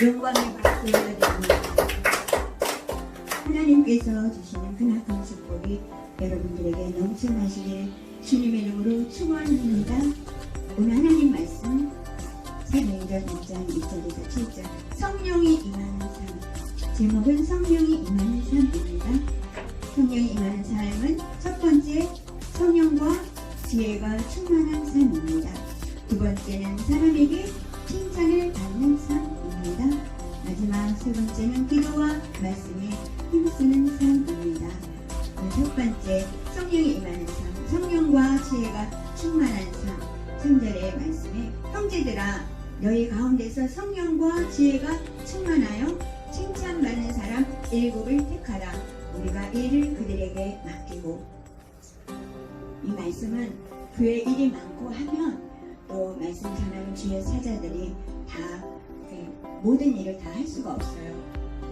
영광의 박수 올려드립니다. 하나님께서 주시는 그나큰 축복이 여러분들에게 넘쳐나시길 주님의 이름으로 축원합니다. 오늘 하나님 말씀 사도행전 1장 2절에서 7절 성령이 임하는 삶 제목은 성령이 임하는 삶입니다. 성령이 임하는 삶은 첫 번째 성령과 지혜가 충만한 삶입니다. 두 번째는 사람에게 칭찬을 받는 삶 입니다. 마지막 세 번째는 기도와 말씀에 힘쓰는 삶입니다. 첫 번째 성령이 임하는 삶, 성령과 지혜가 충만한 삶. 3절의 말씀에 형제들아 너희 가운데서 성령과 지혜가 충만하여 칭찬받는 사람 일곱을 택하라. 우리가 일을 그들에게 맡기고 이 말씀은 교회 일이 많고 하면 또 말씀 전하는 주의 사자들이 다그 모든 일을 다 할 수가 없어요.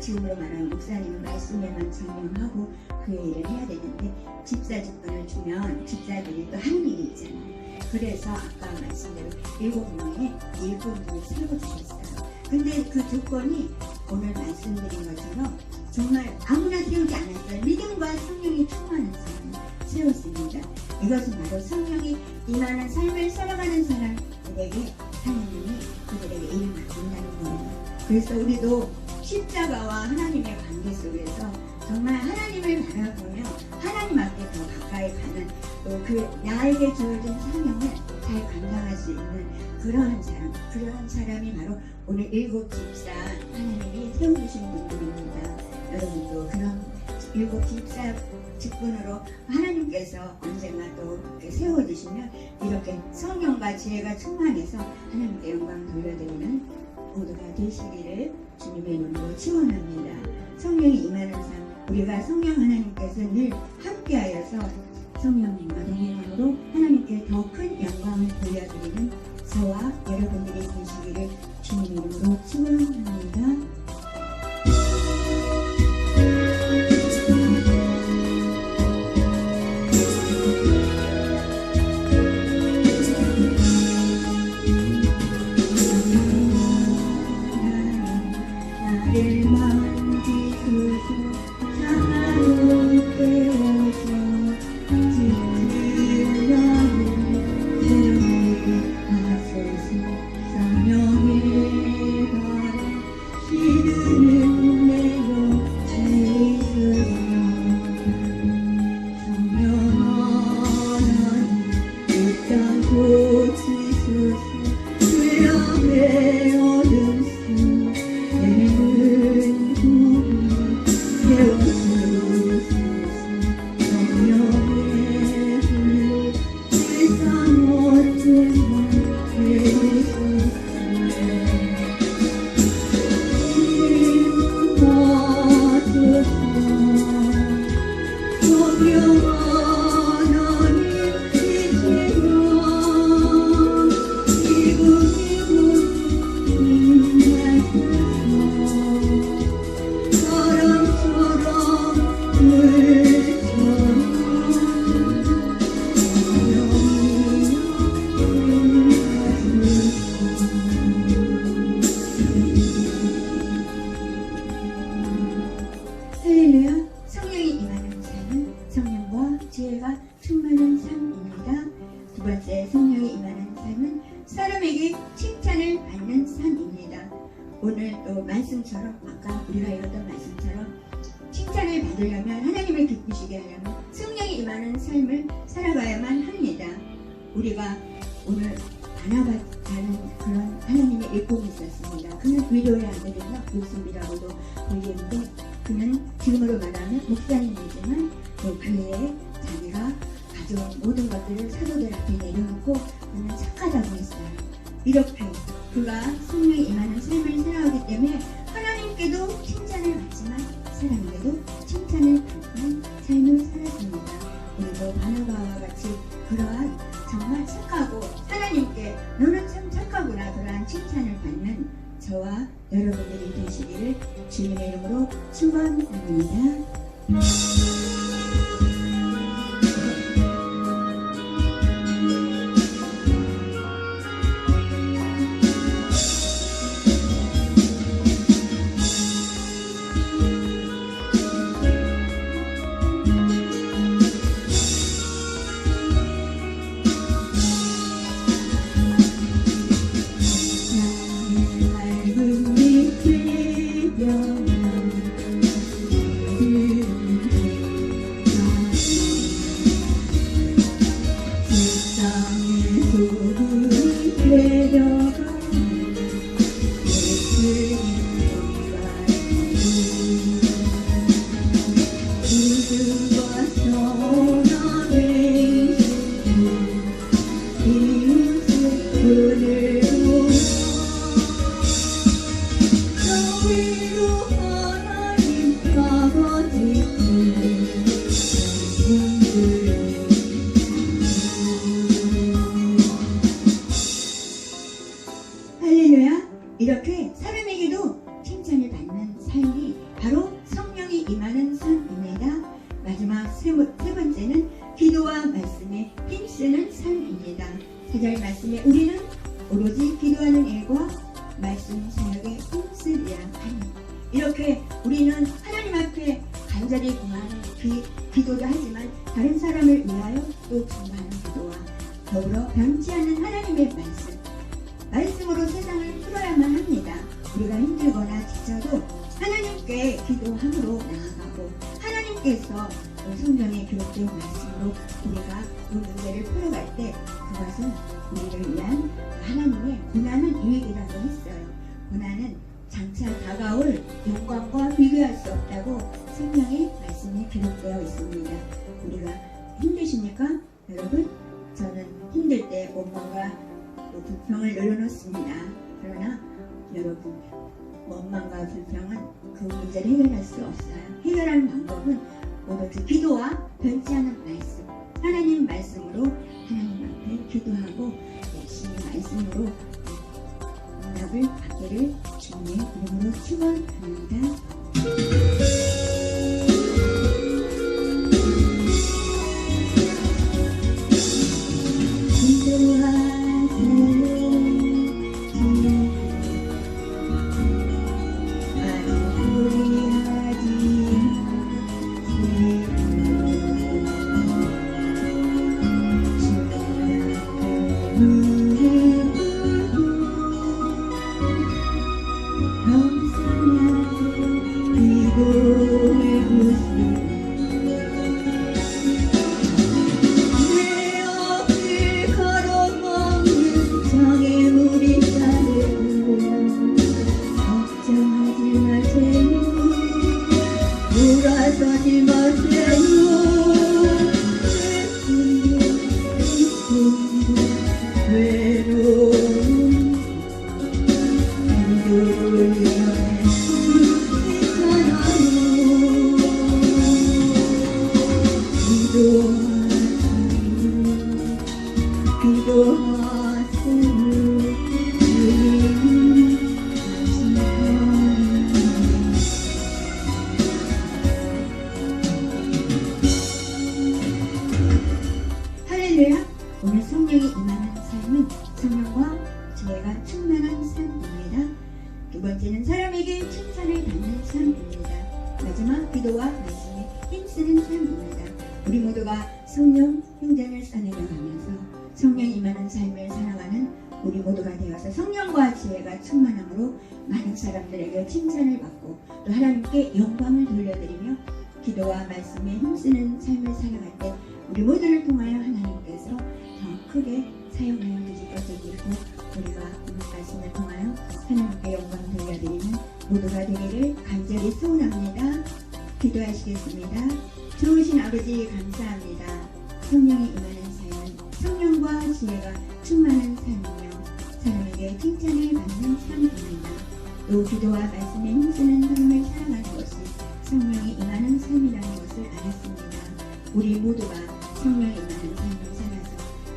지금으로 말하면 목사님은 말씀에만 전념하고 그의 일을 해야 되는데 집사 직분을 주면 집사들이 또 하는 일이 있잖아요. 그래서 아까 말씀대로 일곱 명의 일꾼들을 세워 주셨어요. 근데 그 조건이 오늘 말씀드린 것처럼 정말 아무나 세우지 않았어요. 믿음과 성령이 충만한 사람 세웠습니다. 이것은 바로 성령이 임하는 삶을 살아가는 사람들에게 하나님이 그들에게 일을 맡긴다는 거예요. 그래서 우리도 십자가와 하나님의 관계 속에서 정말 하나님을 바라보며 하나님 앞에 더 가까이 가는 또 그 나에게 주어진 사명을 잘 감당할 수 있는 그러한 사람, 그러한 사람이 바로 오늘 일곱 집사 하나님이 세워주신 분들입니다. 여러분도 그런 일곱 집사 직분으로 하나님께서 언젠가 또 세워주시면 이렇게 성령과 지혜가 충만해서 하나님께 영광 돌려드리는 모두가 되시기를 주님의 이름으로 축원합니다. 성령이 임하는 삶, 우리가 성령 하나님께서 늘 함께하여서 성령님과 동행함으로 하나님께 더 큰 영광을 돌려드리는 저와 여러분들이 되시기를 주님의 이름으로 축원합니다. 칭찬을 받으려면 하나님을 기쁘시게 하려면 성령이 임하는 삶을 살아가야만 합니다. 우리가 오늘 바나바라는 그런 하나님의 일꾼이 있었습니다. 그는 위로의 아들이며 요셉이라고도 불리는데 그는 지금으로 말하면 목사님이지만 또 그의 자기가 가져온 모든 것들을 사도들 앞에 내려놓고 그는 착하다고 했어요. 이렇게 그가 되시기를 주님의 이름으로 축원합니다. 구절 말씀에 우리는 오로지 기도하는 일과 말씀 사역에 힘쓰리라 하니 이렇게 우리는 하나님 앞에 간절히 구하는 기, 기도도 하지만 다른 사람을 위하여 또 중하는 기도와 더불어 변치 않는 하나님의 말씀 말씀으로 세상을 풀어야만 합니다. 우리가 힘들거나 지쳐도 하나님께 기도함으로 나아가고 하나님께서 그 성경에 기록된 말씀으로 우리가 그 문제를 풀어갈 때 그것은 우리를 위한 하나님의 고난은 유익이라고 했어요. 고난은 장차 다가올 영광과 비교할 수 없다고 성경의 말씀에 기록되어 있습니다. 우리가 힘드십니까? 여러분? 저는 힘들 때 원망과 또 불평을 늘어놓습니다. 그러나 여러분 원망과 불평은 그 문제를 해결할 수 없어요. 해결하는 방법은 오로지 기도와 변치 않은 말씀 하나님 말씀으로 하나님 앞에 기도하고 열심히 말씀으로 응답을 받기를 주님의 이름으로 축원합니다. 할렐루야 오늘 성령이 임하는 삶은 성령과 지혜가 충만한 삶입니다. 두 번째는 사람에게 칭찬을 받는 삶입니다. 마지막 기도와 말씀에 힘쓰는 삶입니다. 우리 모두가 성령 행전을 쌓내려가면서 성령 임하는 삶을 살아가는 우리 모두가 되어서 성령과 지혜가 충만함으로 많은 사람들에게 칭찬을 받고 또 하나님께 영광을 돌려드리며 기도와 말씀에 힘쓰는 삶을 살아갈 때 우리 모두를 통하여 하나님께서 더 크게 사용하여 주실 것을 믿고 우리가 오늘 말씀을 통하여 하나님께 영광 돌려드리는 모두가 되기를 간절히 소원합니다. 기도하시겠습니다. 좋으신 아버지 감사합니다. 성령이 임하는 삶은 성령과 지혜가 충만한 삶이며 사람에게 칭찬을 받는 삶입니다. 또 기도와 말씀에 힘쓰는 삶을 살아가는 것이 성령이 임하는 삶이라는 것을 알았습니다. 우리 모두가 성령이 임하는 삶을 살아서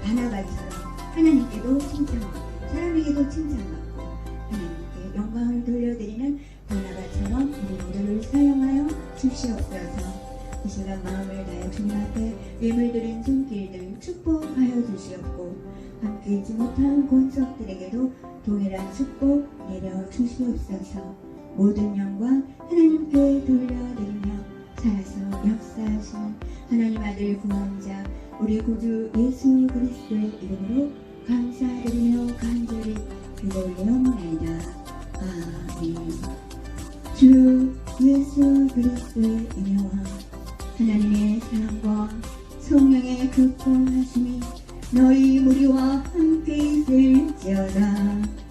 바나바처럼 하나님께도 칭찬받고 사람에게도 칭찬받고 하나님께 영광을 돌려드리는 바나바처럼 우리 모두를 사용하여 주시옵소서. 이 시간 마음을 다해 주님 앞에 예물드린 손길들 축복하여 주시옵고 함께 있지 못한 권석들에게도 동일한 축복 내려 주시옵소서. 모든 영광 하나님께 돌려드리며 살아서 역사하시는 하나님 아들 구원자 우리 구주 예수 그리스도의 이름으로 감사드리며 간절히 기도 올려옵나이다. 아멘 주 예수 그리스도의 은혜와 하나님의 사랑과 성령의 극복하심이 너희 무리와 함께 있을지어다.